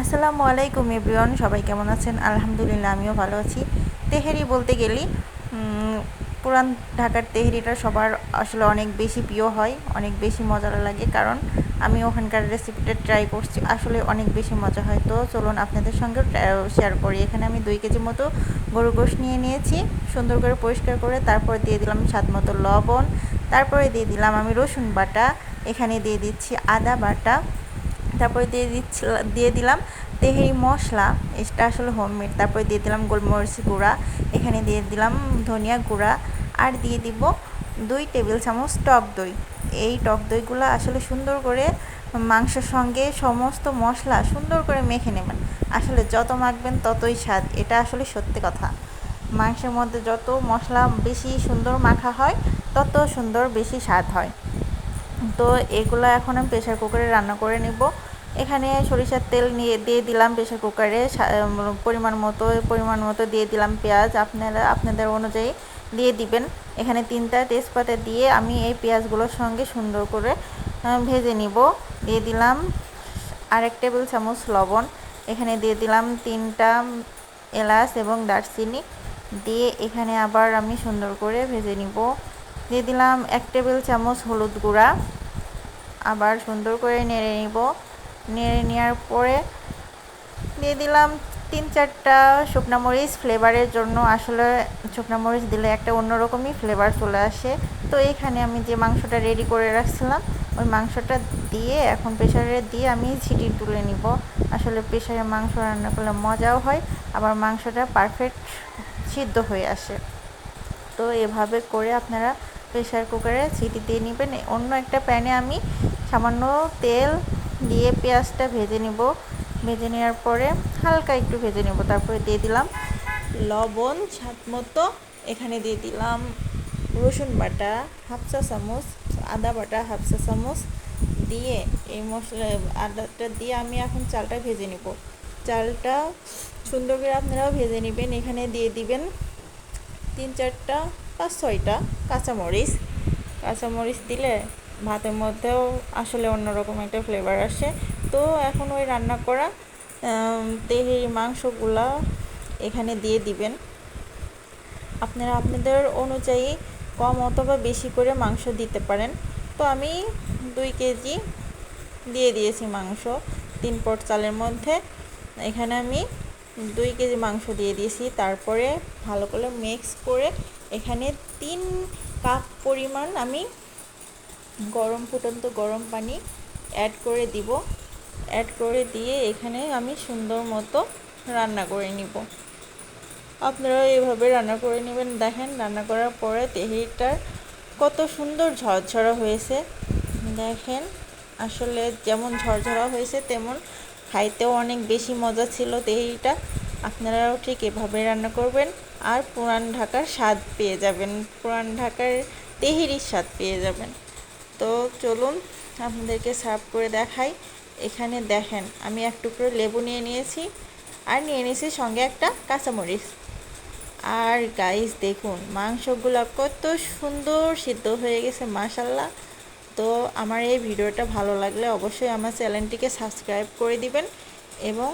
আসসালামু আলাইকুম এভরিওয়ান সবাই কেমন আছেন? আলহামদুলিল্লাহ আমিও ভালো আছি। তেহেরি বলতে উম, পুরান ঢাকার তেহেরিটা সবার আসলে অনেক বেশি প্রিয় হয় অনেক বেশি মজার লাগে কারণ আমি ওখানকার রেসিপিটা ট্রাই করছি আসলে অনেক বেশি মজা হয়। তো চলুন আপনাদের সঙ্গে শেয়ার করি। এখানে আমি দুই কেজি মতো গরু গোশ নিয়ে নিয়েছি সুন্দর করে পরিষ্কার করে তারপর দিয়ে দিলাম স্বাদ মতো লবণ তারপরে দিয়ে দিলাম আমি রসুন বাটা এখানে দিয়ে দিচ্ছি আদা বাটা তারপরে দিয়ে দিচ্ছিলাম দিয়ে দিলাম তেহেরি মশলা। এটা আসলে হোমমেড তারপরে দিয়ে দিলাম গোলমরিচ গুঁড়া। এখানে দিয়ে দিলাম ধনিয়া গুঁড়া। আর দিয়ে দিব দুই টেবিল চামচ টক দই। এই টক দইগুলো আসলে সুন্দর করে মাংসের সঙ্গে সমস্ত মশলা সুন্দর করে মেখে নেবেন। আসলে যত মাখবেন ততই স্বাদ। এটা আসলে সত্যি কথা। মাংসের মধ্যে যত মশলা বেশি সুন্দর মাখা হয়, তত সুন্দর বেশি স্বাদ হয়। তো এগুলো এখন আমি প্রেশার কুকারে রান্না করে নেব। এখানে সরিষার তেল নিয়ে, দিয়ে দিলাম প্রেশার কুকারে পরিমাণ মতো পরিমাণ মতো দিয়ে দিলাম পেঁয়াজ। আপনারা, আপনাদের অনুযায়ী দিয়ে দিবেন। এখানে তিনটা তেজপাতা দিয়ে আমি এই পেঁয়াজগুলোর সঙ্গে সুন্দর করে ভেজে নিব। দিয়ে দিলাম আরেক টেবিল চামচ লবণ। এখানে দিয়ে দিলাম তিনটা এলাচ এবং দারচিনি। দিয়ে এখানে আবার আমি সুন্দর করে ভেজে নিব। দিয়ে দিলাম এক টেবিল চামচ হলুদ গুঁড়া। আবার সুন্দর করে নেড়ে নিব। নেড়ে নেওয়ার পরে দিয়ে দিলাম তিন চারটা শুকনো মরিচ ফ্লেভারের জন্য। আসলে শুকনো মরিচ দিলে একটা অন্যরকমই ফ্লেভার চলে আসে। তো এখানে আমি যে মাংসটা রেডি করে রাখছিলাম, ওই মাংসটা দিয়ে এখন প্রেশারে দিয়ে আমি ছিটি তুলে নিব। আসলে প্রেশারে মাংস রান্না করলে মজাও হয়, আবার মাংসটা পারফেক্ট সিদ্ধ হয়ে আসে। তো এভাবে করে আপনারা প্রেশার কুকারে সিটি দিয়ে নেবেন। অন্য একটা প্যানে আমি সামান্য তেল দিয়ে পেঁয়াজটা ভেজে নিব। ভেজে নেওয়ার পরে হালকা একটু ভেজে নেব, তারপরে দিয়ে দিলাম লবণ, স্বাদ মতো। এখানে দিয়ে দিলাম রসুন বাটা, হাফ চা চামচ, আদা বাটা, হাফ চা চামচ দিয়ে এই মশলা, আদাটা দিয়ে আমি এখন চালটা ভেজে নেব। চালটা সুন্দর করে আপনারাও ভেজে নেবেন। এখানে দিয়ে দিবেন তিন চারটা পাঁচ ছয়টা কাঁচামরিচ। কাঁচামরিচ দিলে ভাতের মধ্যেও আসলে অন্যরকম একটা ফ্লেভার আসে। তো এখন ওই রান্না করা তেহেরি মাংসগুলা এখানে দিয়ে দিবেন। আপনারা আপনাদের অনুযায়ী কম অথবা বেশি করে মাংস দিতে পারেন। তো আমি দুই কেজি দিয়ে দিয়েছি মাংস, তিন পট চালের মধ্যে। এখানে আমি দুই কেজি মাংস দিয়ে দিয়েছি। তারপরে ভালো করে মিক্স করে এখানে তিন কাপ পরিমাণ আমি গরম, ফুটন্ত গরম পানি অ্যাড করে দিব। অ্যাড করে দিয়ে এখানে আমি সুন্দর মতো রান্না করে নিব। আপনারা এভাবে রান্না করে নেবেন। দেখেন রান্না করার পরে তেহিটার কত সুন্দর ঝরঝরা হয়েছে। দেখেন আসলে যেমন ঝরঝরা হয়েছে, তেমন খাইতেও অনেক বেশি মজা ছিল তেহিটা আপনারাও ঠিক এভাবে রান্না করবেন। আর পুরান ঢাকার স্বাদ পেয়ে যাবেন। পুরান ঢাকার তেহেরির স্বাদ পেয়ে যাবেন। তো চলুন, আপনাদেরকে সার্ভ করে দেখাই। এখানে দেখেন, আমি এক টুকরো লেবু নিয়ে নিয়েছি। আর নিয়ে নিয়েছি সঙ্গে একটা কাঁচামরিচ। আর গাইস দেখুন, মাংসগুলো কত সুন্দর সিদ্ধ হয়ে গেছে মাসাল্লাহ তো আমার এই ভিডিওটা ভালো লাগলে অবশ্যই আমার চ্যানেলটিকে সাবস্ক্রাইব করে দিবেন এবং